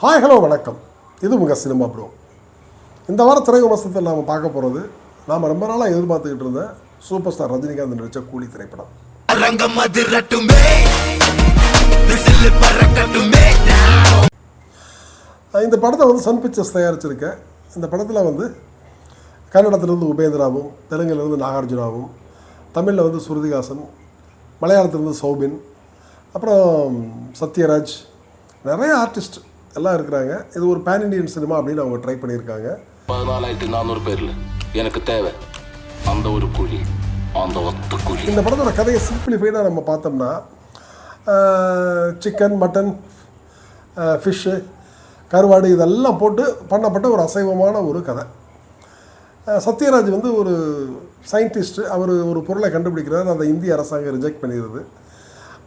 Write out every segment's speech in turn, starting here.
Hi hello வணக்கம். இது உங்கள் சினிமா ப்ரோ. இந்த வார திரை விமர்சனத்தில் நாம் பார்க்க போகிறது நாம் ரொம்ப நாளாக எதிர்பார்த்துக்கிட்டு இருந்த சூப்பர் ஸ்டார் ரஜினிகாந்த் நடித்த கூலி திரைப்படம். இந்த படத்தை வந்து சன் பிக்சர்ஸ் தயாரிச்சிருக்கேன். இந்த படத்தில் வந்து கன்னடத்திலிருந்து உபேந்திராவும் தெலுங்கிலிருந்து நாகார்ஜுனாவும் தமிழில் வந்து சுருதிகாசன் மலையாளத்திலிருந்து சௌபின் அப்புறம் சத்யராஜ் நிறைய ஆர்டிஸ்ட் எல்லாம் இருக்கிறாங்க. இது ஒரு பேன் இண்டியன் சினிமா அப்படின்னு அவங்க ட்ரை பண்ணியிருக்காங்க. பதினாலாயிரத்தி நானூறு பேர்ல எனக்கு தேவை. அந்த ஒரு குழி அந்த ஒத்த குழி. இந்த படத்தோட கதையை சிம்பிளிஃபைடாக நம்ம பார்த்தோம்னா சிக்கன் மட்டன் ஃபிஷ்ஷு கருவாடு இதெல்லாம் போட்டு பண்ணப்பட்ட ஒரு அசைவமான ஒரு கதை. சத்யராஜ் வந்து ஒரு சயின்டிஸ்ட் அவர் ஒரு பொருளை கண்டுபிடிக்கிறார். அதை இந்திய அரசாங்கம் ரிஜெக்ட் பண்ணிடுது.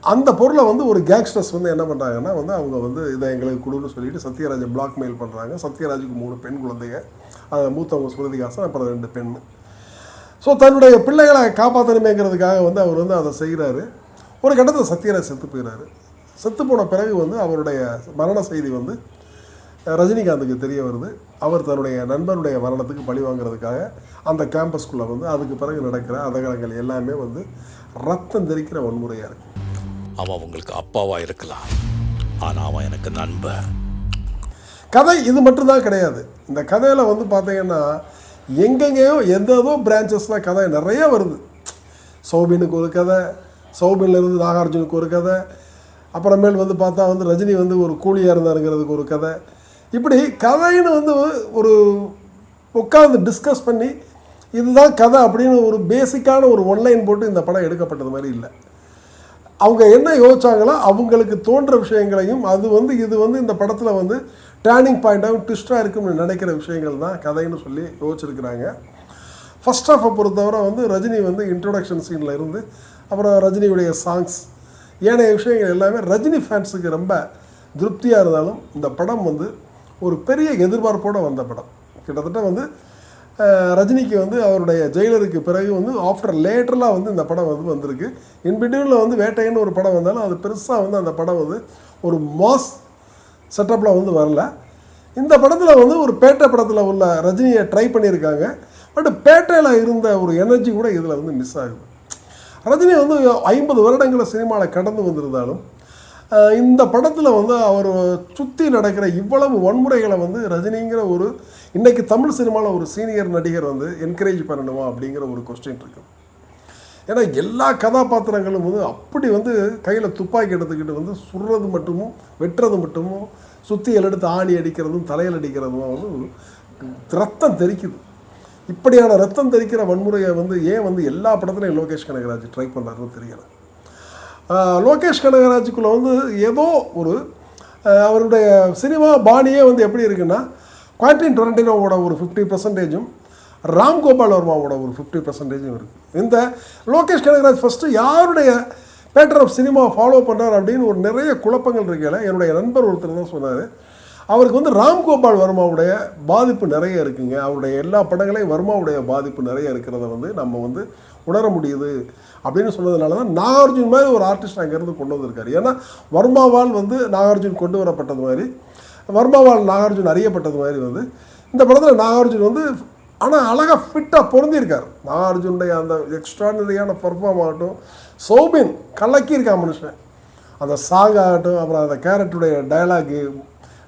அந்த பொருளை வந்து ஒரு கேங்ஸ்டர்ஸ் வந்து என்ன பண்ணுறாங்கன்னா வந்து அவங்க வந்து இதை எங்களுக்கு கொடுன்னு சொல்லிட்டு சத்யராஜை பிளாக்மெயில் பண்ணுறாங்க சத்யராஜுக்கு மூணு பெண் குழந்தைங்க. அதை மூத்தவங்க சுருதிகாசன் அப்புறம் ரெண்டு பெண். ஸோ தன்னுடைய பிள்ளைகளை காப்பாற்றணுமேங்கிறதுக்காக வந்து அவர் வந்து அதை செய்கிறாரு ஒரு கட்டத்தில் சத்யராஜ் செத்து போயிடுறாரு செத்து போன பிறகு வந்து அவருடைய மரண செய்தி வந்து ரஜினிகாந்துக்கு தெரிய வருது. அவர் தன்னுடைய நண்பனுடைய மரணத்துக்கு பழி வாங்குறதுக்காக அந்த கேம்பஸ்குள்ளே வந்து அதுக்கு பிறகு நடக்கிற அதகலங்கள் எல்லாமே வந்து ரத்தம் தெரிக்கிற வன்முறையாக இருக்குது அவன் உங்களுக்கு அப்பாவா இருக்கலாம். ஆனால் அவன் எனக்கு நண்பன். கதை இது மட்டும்தான் கிடையாது. இந்த கதையில் வந்து பார்த்தீங்கன்னா எங்கெங்கேயோ எந்தேதோ பிரான்ச்சஸில் கதை நிறைய வருது. சௌபினுக்கு ஒரு கதை சௌபின்லேருந்து நாகார்ஜுனுக்கு ஒரு கதை அப்புறமேல் வந்து பார்த்தா வந்து ரஜினி வந்து ஒரு கூலியாக இருந்தாருங்கிறதுக்கு ஒரு கதை. இப்படி கதைன்னு வந்து ஒரு உட்காந்து டிஸ்கஸ் பண்ணி இதுதான் கதை அப்படின்னு ஒரு பேசிக்கான ஒரு ஒன்லைன் போட்டு இந்த படம் எடுக்கப்பட்டது மாதிரி இல்லை. அவங்க என்ன யோசிச்சாங்களோ அவங்களுக்கு தோன்ற விஷயங்களையும் அது வந்து இது வந்து இந்த படத்தில் வந்து டேர்னிங் பாயிண்ட்டாகவும் ட்விஸ்ட்டாக இருக்கும்னு நினைக்கிற விஷயங்கள் தான் கதைன்னு சொல்லி யோசிச்சிருக்கிறாங்க. ஃபர்ஸ்ட் ஆஃப் பொறுத்தவரை வந்து ரஜினி வந்து இன்ட்ரொடக்ஷன் சீனில் இருந்து அப்புறம் ரஜினியுடைய சாங்ஸ் ஏனைய விஷயங்கள் எல்லாமே ரஜினி ஃபேன்ஸுக்கு ரொம்ப திருப்தியாக இருந்தாலும் இந்த படம் வந்து ஒரு பெரிய எதிர்பார்ப்போடு வந்த படம். கிட்டத்தட்ட வந்து ரஜினிக்கு வந்து அவருடைய ஜெயிலருக்கு பிறகு வந்து ஆஃப்டர் லேட்டரெலாம் வந்து இந்த படம் வந்து வந்திருக்கு. இன்பிட்யூனில் வந்து வேட்டைன்னு ஒரு படம் வந்தாலும் அது பெருசாக வந்து அந்த படம் வந்து ஒரு மாஸ் செட்டப்பில் வந்து வரல. இந்த படத்தில் வந்து ஒரு பேட்டை படத்தில் உள்ள ரஜினியை ட்ரை பண்ணியிருக்காங்க. பட் பேட்டையில் இருந்த ஒரு எனர்ஜி கூட இதில் வந்து மிஸ் ஆகுது. ரஜினி வந்து ஐம்பது வருடங்களை சினிமாவில் கடந்து வந்திருந்தாலும் இந்த படத்தில் வந்து அவர் சுற்றி நடக்கிற இவ்வளவு வன்முறைகளை வந்து ரஜினிங்கிற ஒரு இன்றைக்கி தமிழ் சினிமாவில் ஒரு சீனியர் நடிகர் வந்து என்கரேஜ் பண்ணணுமா அப்படிங்கிற ஒரு கொஸ்டின் இருக்குது ஏன்னா எல்லா கதாபாத்திரங்களும் வந்து அப்படி வந்து கையில் துப்பாக்கி எடுத்துக்கிட்டு வந்து சுடுறது மட்டுமும் வெட்டுறது மட்டுமும் சுத்தியல் எடுத்து ஆணி அடிக்கிறதும் தலையில் அடிக்கிறதும் வந்து ரத்தம் தெரிக்குது இப்படியான ரத்தம் தெரிக்கிற வன்முறையை வந்து ஏன் வந்து எல்லா படத்துலையும் லோகேஷ் கனகராஜ் ட்ரை பண்ணுறாருன்னு தெரியலை. லோகேஷ் கனகராஜுக்குள்ள வந்து ஏதோ ஒரு அவருடைய சினிமா பாணியே வந்து எப்படி இருக்குன்னா குவான்டின் டொரண்டினோவோட ஒரு ஃபிஃப்டி பர்சன்டேஜும் ராம்கோபால் வர்மாவோட ஒரு ஃபிஃப்டி பர்சன்டேஜும் இருக்குது இந்த லோகேஷ் கனகராஜ் ஃபஸ்ட்டு யாருடைய பேட்டர் ஆஃப் சினிமா ஃபாலோ பண்ணுறார் அப்படின்னு ஒரு நிறைய குழப்பங்கள் இருக்கல என்னுடைய நண்பர் ஒருத்தர் தான் சொன்னார். அவருக்கு வந்து ராம்கோபால் வர்மாவுடைய பாதிப்பு நிறைய இருக்குங்க. அவருடைய எல்லா படங்களையும் வர்மாவுடைய பாதிப்பு நிறைய இருக்கிறத வந்து நம்ம வந்து உணர முடியுது அப்படின்னு சொன்னதுனால தான் நாகார்ஜுன் மாதிரி ஒரு ஆர்டிஸ்ட் அங்கேருந்து கொண்டு வந்திருக்காரு. ஏன்னா வர்மாவால் வந்து நாகார்ஜுன் கொண்டு வரப்பட்டது மாதிரி வர்மாவால் நாகார்ஜுன் அறியப்பட்டது மாதிரி வந்து இந்த படத்தில் நாகார்ஜுன் வந்து ஆனால் அழகாக ஃபிட்டாக பொருந்திருக்கார் நாகார்ஜுனுடைய அந்த எக்ஸ்ட்ரானரியான பர்ஃபார்ம் ஆகட்டும் சோபின் கலக்கியிருக்கான் மனுஷன். அந்த சாங் ஆகட்டும் அப்புறம் அந்த கேரக்டருடைய டைலாகு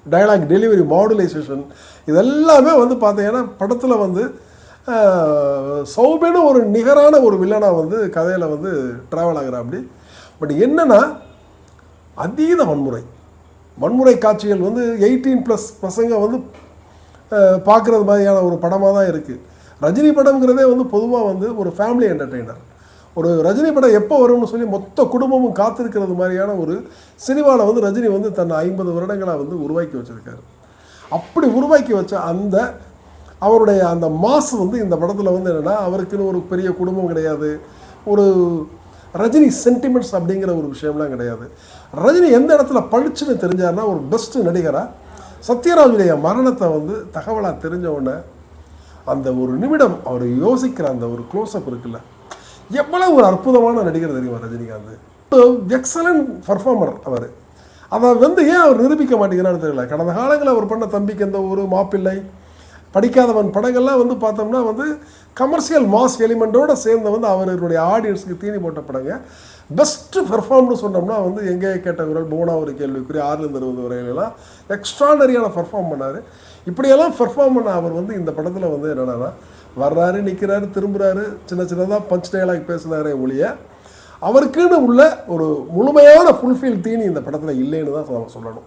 டயலாக் டெலிவரி மாடுலைசேஷன் இதெல்லாமே வந்து பார்த்தீங்கன்னா படத்தில் வந்து சௌபேனு ஒரு நிகரான ஒரு வில்லனாக வந்து கதையில் வந்து ட்ராவல் ஆகுறா அப்படி பட் என்னென்னா அதீத வன்முறை. வன்முறை காட்சிகள் வந்து எயிட்டீன் ப்ளஸ் பசங்க வந்து பார்க்குறது மாதிரியான ஒரு படமாக தான் இருக்குது ரஜினி படம்ங்கிறதே வந்து பொதுவாக வந்து ஒரு ஃபேமிலி என்டர்டெய்னர் ஒரு ரஜினி படம் எப்போ வரும்னு சொல்லி மொத்த குடும்பமும் காத்திருக்கிறது மாதிரியான ஒரு சினிமாவில் வந்து ரஜினி வந்து தன்னை ஐம்பது வருடங்களாக வந்து உருவாக்கி வச்சுருக்காரு. அப்படி உருவாக்கி வச்ச அந்த அவருடைய அந்த மாசு வந்து இந்த படத்தில் வந்து என்னென்னா அவருக்குன்னு ஒரு பெரிய குடும்பம் கிடையாது. ஒரு ரஜினி சென்டிமெண்ட்ஸ் அப்படிங்கிற ஒரு விஷயம்லாம் கிடையாது. ரஜினி எந்த இடத்துல பளிச்சுன்னு தெரிஞ்சாருன்னா ஒரு பெஸ்ட் நடிகராக சத்யராஜுடைய மரணத்தை வந்து தகவலாக தெரிஞ்ச உடனே அந்த ஒரு நிமிடம் அவர் யோசிக்கிற அந்த ஒரு க்ளோஸ்அப் இருக்குல்ல எவ்வளவு ஒரு அற்புதமான நடிகர் தெரியுமா ரஜினிகாந்த்? எக்ஸலண்ட் பர்ஃபார்மர் அவர். அதை வந்து ஏன் அவர் நிரூபிக்க மாட்டேங்கிறான்னு தெரியல. கடந்த காலங்களில் அவர் பண்ண தம்பிக்கு எந்த ஒரு மாப்பிள்ளை படிக்காதவன் படங்கள்லாம் வந்து பார்த்தோம்னா வந்து கமர்ஷியல் மாஸ் எலிமெண்ட்டோட சேர்ந்து வந்து அவருடைய ஆடியன்ஸுக்கு தீனி போட்ட படங்க. பெஸ்ட்டு பெர்ஃபார்ம்னு சொன்னோம்னா வந்து எங்கேயே கேட்ட குரல் போனா ஒரு கேள்விக்குரிய ஆறுலேருந்து அறுபது வரையிலலாம் எக்ஸ்ட்ரானரியான பெர்ஃபார்ம் பண்ணார். இப்படியெல்லாம் பெர்ஃபார்ம் பண்ண அவர் வந்து இந்த படத்தில் வந்து என்னென்னா வர்றாரு நிற்கிறாரு திரும்புகிறாரு சின்ன சின்னதாக பஞ்ச் டயலாக் பேசுனாரே ஒழிய அவருக்குன்னு உள்ள ஒரு முழுமையான ஃபுல்ஃபில் தீனி இந்த படத்தில் இல்லைன்னு தான் சொல்லணும்.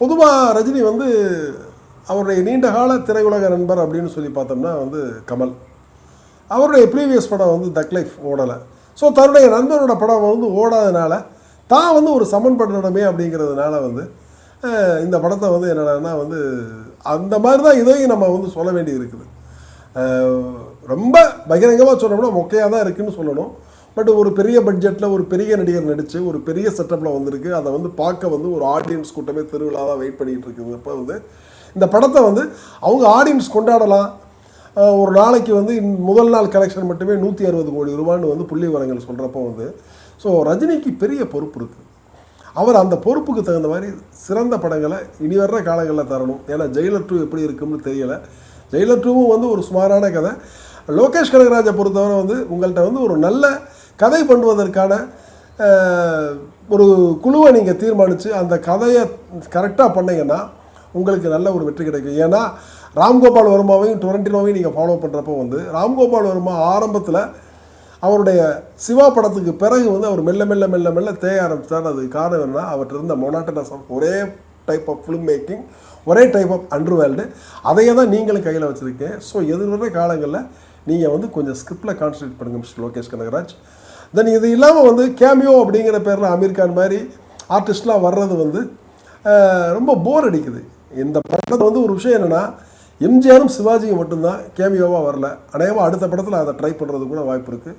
பொதுவாக ரஜினி வந்து அவருடைய நீண்ட கால திரையுலக நண்பர் அப்படின்னு சொல்லி பார்த்தோம்னா வந்து கமல். அவருடைய ப்ரீவியஸ் படம் வந்து தக் லைஃப் ஓடலை. ஸோ தன்னுடைய நண்பரோட படம் வந்து ஓடாதனால தான் வந்து ஒரு சமன் பண்ணணுமே அப்படிங்கிறதுனால வந்து இந்த படத்தை வந்து என்னென்னா வந்து அந்த மாதிரி தான் இதையும் நம்ம வந்து சொல்ல வேண்டி இருக்குது ரொம்ப பகிரங்கமாக சொன்னோம்னா மொக்கையாக தான் இருக்குன்னு சொல்லணும். பட் ஒரு பெரிய பட்ஜெட்டில் ஒரு பெரிய நடிகர் நடித்து ஒரு பெரிய செட்டப்பில் வந்திருக்கு. அதை வந்து பார்க்க வந்து ஒரு ஆடியன்ஸ் கூட்டமே திருவிழாவாக வெயிட் பண்ணிகிட்டு இருக்குது. வந்து இந்த படத்தை வந்து அவங்க ஆடியன்ஸ் கொண்டாடலாம். ஒரு நாளைக்கு வந்து இன்- முதல் நாள் கலெக்ஷன் மட்டுமே நூற்றி அறுபது கோடி ரூபான்னு வந்து புள்ளி விவரங்கள் சொல்கிறப்போ வந்து ஸோ ரஜினிக்கு பெரிய பொறுப்பு இருக்குது அவர் அந்த பொறுப்புக்கு தகுந்த மாதிரி சிறந்த படங்களை இனி வர்ற காலங்களில் தரணும். ஏன்னா ஜெயிலர் டூ எப்படி இருக்கும்னு தெரியலை. ஜெயிலர் டூவும் வந்து ஒரு சுமாரான கதை. லோகேஷ் கனகராஜை பொறுத்தவரை வந்து உங்கள்கிட்ட வந்து ஒரு நல்ல கதை பண்ணுவதற்கான ஒரு குழுவை நீங்கள் தீர்மானித்து அந்த கதையை கரெக்டாக பண்ணீங்கன்னா உங்களுக்கு நல்ல ஒரு வெற்றி கிடைக்கும். ஏன்னா ராம்கோபால் வர்மாவையும் டொரண்டினோவையும் நீங்கள் ஃபாலோ பண்ணுறப்போ வந்து ராம்கோபால் வர்மா ஆரம்பத்தில் அவருடைய சிவா படத்துக்கு பிறகு வந்து அவர் மெல்ல மெல்ல மெல்ல மெல்ல தேய ஆரம்பித்தார் அது காரணம் என்ன அவர்கிட்ட இருந்த மொனாட்டனஸ் ஒரே டைப் ஆஃப் ஃபிலிம் மேக்கிங் ஒரே டைப் ஆஃப் அண்டர் வேர்ல்டு அதையே தான் நீங்களும் கையில் வச்சுருக்கேன் ஸோ எதிர்வர காலங்களில் நீங்கள் வந்து கொஞ்சம் ஸ்கிரிப்டில் கான்சன்ட்ரேட் பண்ணுங்கள் மிஸ்டர் லோகேஷ் கனகராஜ். தென் இது இல்லாமல் வந்து கேமியோ அப்படிங்கிற பேரில் அமீர் கான் மாதிரி ஆர்டிஸ்ட்லாம் வர்றது வந்து ரொம்ப போர் அடிக்குது. இந்த படத்தை வந்து ஒரு விஷயம் என்னென்னா எம்ஜிஆரும் சிவாஜியும் மட்டும்தான் கேமியோவாக வரல. அநேகமாக அடுத்த படத்தில் அதை ட்ரை பண்ணுறது கூட வாய்ப்பு இருக்குது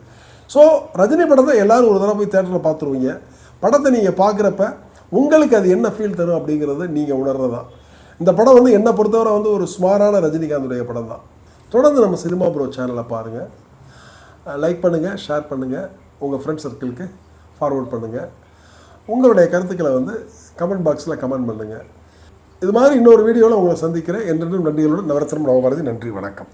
ஸோ ரஜினி படத்தை எல்லாரும் ஒரு தடவை போய் தேட்டரில் பார்த்துருவீங்க. படத்தை நீங்கள் பார்க்குறப்ப உங்களுக்கு அது என்ன ஃபீல் தரும் அப்படிங்கிறது நீங்கள் உணர்றதான் இந்த படம் வந்து என்னை பொறுத்தவரை வந்து ஒரு சுமாரான ரஜினிகாந்துடைய படம் தான். தொடர்ந்து நம்ம சினிமா ப்ரோ சேனலை பாருங்கள் லைக் பண்ணுங்கள் ஷேர் பண்ணுங்கள் உங்கள் ஃப்ரெண்ட் சர்க்கிளுக்கு ஃபார்வர்ட் பண்ணுங்கள் உங்களுடைய கருத்துக்களை வந்து கமெண்ட் பாக்ஸில் கமெண்ட் பண்ணுங்கள் இது மாதிரி இன்னொரு வீடியோவில் உங்களை சந்திக்கிறேன். என்றும் நன்றிகளோடு நவரத்னம் நவபாரதி நன்றி வணக்கம்.